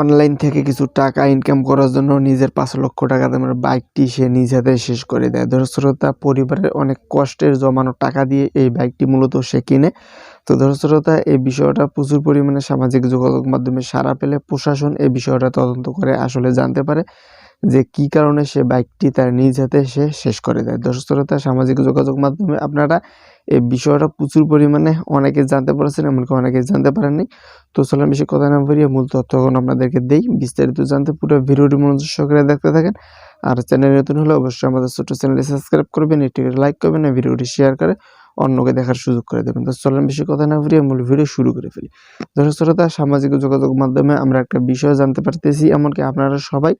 Online থেকে কিছু টাকা ইনকাম করার জন্য নিজের পাঁচ লক্ষ টাকা দামের বাইকটি সে নিজ হাতে শেষ করে দেয়। দর্শকতা পরিবারের অনেক কষ্টের জমানো টাকা দিয়ে এই বাইকটি মূলত সে কিনে। তো দর্শকতা এই বিষয়টা প্রচুর পরিমাণে সামাজিক যোগাযোগ মাধ্যমে সারা পেলে প্রশাসন এই বিষয়টা তদন্ত করে আসলে জানতে পারে। যে কি কারণে সে বাইকটি তার নিজ হাতে সে শেষ করে দেয়। দর্শকতা সামাজিক যোগাযোগ মাধ্যমে আপনারা এই বিষয়টা প্রচুর পরিমাণে অনেকে জানতে পারছেন, এমনকি অনেকে জানতে পারেননি। তো চলেন বেশি কথা না বেরিয়ে মূল তথ্য এখন আপনাদেরকে দেই। বিস্তারিত জানতে পুরো ভিডিওটি মনোযোগ সহকারে দেখতে থাকেন। আর চ্যানেল নতুন হলে অবশ্যই আমাদের ছোট চ্যানেলটি সাবস্ক্রাইব করবেন, একটি লাইক করবেন ভিডিওটি শেয়ার করে অন্যকে দেখার সুযোগ করে দেবেন। তো চলেন বেশি কথা না বেরিয়ে মূল ভিডিও শুরু করে ফেলি। দর্শক সামাজিক যোগাযোগ মাধ্যমে আমরা একটা বিষয় জানতে পারতেছি, এমনকি আপনারা সবাই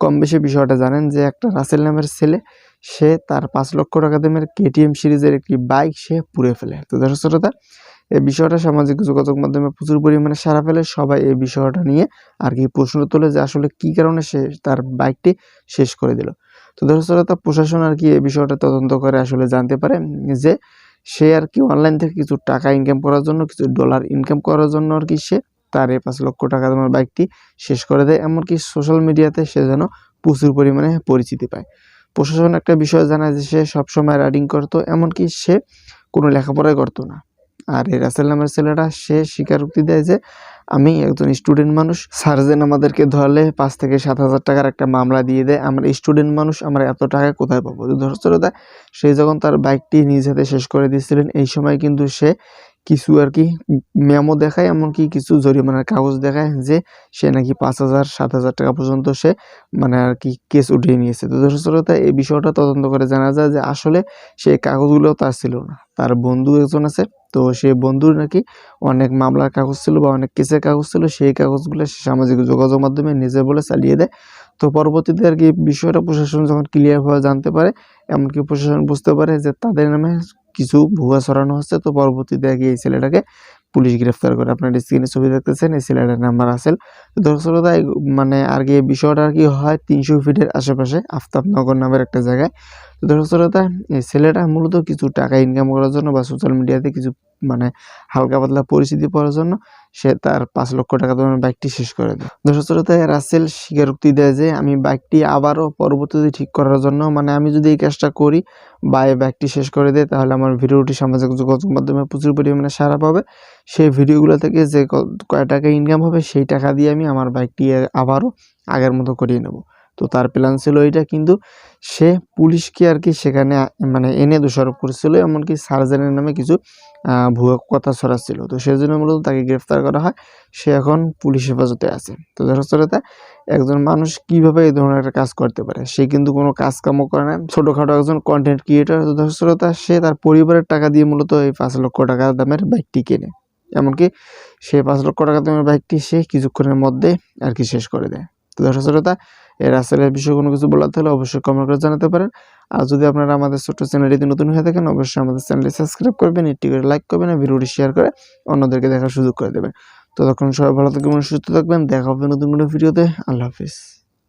কম বেশি বিষয়টা জানেন যে একটা রাসেল নামের ছেলে, সে তার পাঁচ লক্ষ টাকা দামের কেটিএম সিরিজের একটি বাইক সে পুড়ে ফেলে। তো দর্শক শ্রোতা, এই বিষয়টা সামাজিক যোগাযোগ মাধ্যমে প্রচুর পরিমাণে সারা ফেলে। সবাই এই বিষয়টা নিয়ে আর কি প্রশ্ন তোলে যে আসলে কি কারণে সে তার বাইকটি শেষ করে দিল। তো দর্শক শ্রোতা, প্রশাসন আর কি এই বিষয়টা তদন্ত করে আসলে জানতে পারে যে সে আর কি অনলাইন থেকে কিছু টাকা ইনকাম করার জন্য, কিছু ডলার ইনকাম করার জন্য আর কি সে তার পাঁচ লক্ষ টাকা দামের বাইকটি শেষ করে দেয়। এমনকি সোশ্যাল মিডিয়াতে সে যেন প্রচুর পরিমাণে পরিচিতি পায়। প্রশাসন একটা বিষয় জানায় যে সে সবসময় রাইডিং করতো, এমনকি সে কোনো লেখাপড়াই করতো না। আর এই রাসেল নামের ছেলেটা, সে স্বীকারোক্তি দেয় যে, আমি একজন স্টুডেন্ট মানুষ সার্জেন আমাদেরকে ধরলে পাঁচ থেকে সাত হাজার টাকার একটা মামলা দিয়ে দেয়। আমরা স্টুডেন্ট মানুষ, আমরা এত টাকা কোথায় পাবো? ধরছরতা সে যখন তার বাইকটি নিজ হাতে শেষ করে দিয়েছিলেন, এই সময় কিন্তু সে কিছু আর কি মেমো দেখায়, এমনকি কিছু জরিমানার কাগজ দেখায় যে সে নাকি পাঁচ হাজার, সাত হাজার টাকা পর্যন্ত সে মানে আর কি কেস উঠিয়ে নিয়েছে। তো দর্শকতা এই বিষয়টা তদন্ত করে জানা যায় যে আসলে সেই কাগজগুলো তার ছিল না। তার বন্ধু একজন আছে, তো সেই বন্ধুর নাকি অনেক মামলার কাগজ ছিল বা অনেক কেসের কাগজ ছিল, সেই কাগজগুলো সে সামাজিক যোগাযোগ মাধ্যমে নিজে বলে চালিয়ে দেয়। তো পরবর্তীতে আর কি বিষয়টা প্রশাসন যখন ক্লিয়ারভাবে জানতে পারে, এমনকি প্রশাসন বুঝতে পারে যে তাদের নামে কিছু ভুয়া ছড়ানো হচ্ছে, তো পরবর্তীতে আগে এই ছেলেটাকে পুলিশ গ্রেফতার করে আপনার স্ক্রিনে ছবি দেখতেছেন, এই ছেলেটার নাম্বার আসেল দর্শকতা মানে আর কি বিষয়টা আর কি হয় তিনশো ফিটের আশেপাশে আফতাবনগর নামের একটা জায়গায়। তো দর্শকতা এই ছেলেটা মূলত কিছু টাকা ইনকাম করার জন্য বা সোশ্যাল মিডিয়াতে কিছু মানে হালকা পাতলা পরিস্থিতি পাওয়ার জন্য সে তার পাঁচ লক্ষ টাকা দামের বাইকটি শেষ করে দেয়। দর্শকতায় রাসেল স্বীকারোক্তি দেয় যে, আমি বাইকটি আবারও পরবর্তীতে ঠিক করার জন্য মানে আমি যদি এই কাজটা করি বা এই বাইকটি শেষ করে দেয় তাহলে আমার ভিডিওটি সামাজিক যোগাযোগ মাধ্যমে প্রচুর পরিমাণে সারা পাবে। সেই ভিডিওগুলো থেকে যে কয় টাকা ইনকাম হবে, সেই টাকা দিয়ে আমি আমার বাইকটি আবারও আগের মতো করিয়ে নেব। তো তার প্ল্যান ছিল এইটা, কিন্তু সে পুলিশকে আর কি সেখানে মানে এনে দোষারোপ করেছিল, এমনকি সার্জেনের নামে কিছু ভুয়া কথা ছড়াচ্ছিল। তো সেই জন্য মূলত তাকে গ্রেফতার করা হয়। সে এখন পুলিশ হেফাজতে আছে। তো দর্শকতা একজন মানুষ কীভাবে এই ধরনের একটা কাজ করতে পারে? সে কিন্তু কোনো কাজ কামও করে না। ছোটোখাটো একজন কন্টেন্ট ক্রিয়েটার তো দর্শকতা সে তার পরিবারের টাকা দিয়ে মূলত এই পাঁচ লক্ষ টাকা দামের বাইকটি কেনে। এমনকি সে পাঁচ লক্ষ টাকা দামের বাইকটি সে কিছুক্ষণের মধ্যে আর কি শেষ করে দেয়। তো দর্শক শ্রোতা, এর আসলের বিষয়ে কোনো কিছু বলার হলে অবশ্যই কমেন্ট করে জানাতে পারেন। আর যদি আপনারা আমাদের ছোট্ট চ্যানেলটি নতুন হয়ে থাকেন, অবশ্যই আমাদের চ্যানেলটি সাবস্ক্রাইব করবেন, একটি করে লাইক করবেন, আর ভিডিওটি শেয়ার করে অন্যদেরকে দেখার সুযোগ করে দেবেন। ততক্ষণ সবাই ভালো থাকবেন, সুস্থ থাকবেন, দেখা হবে নতুন কোনো ভিডিওতে আল্লাহ হাফিজ।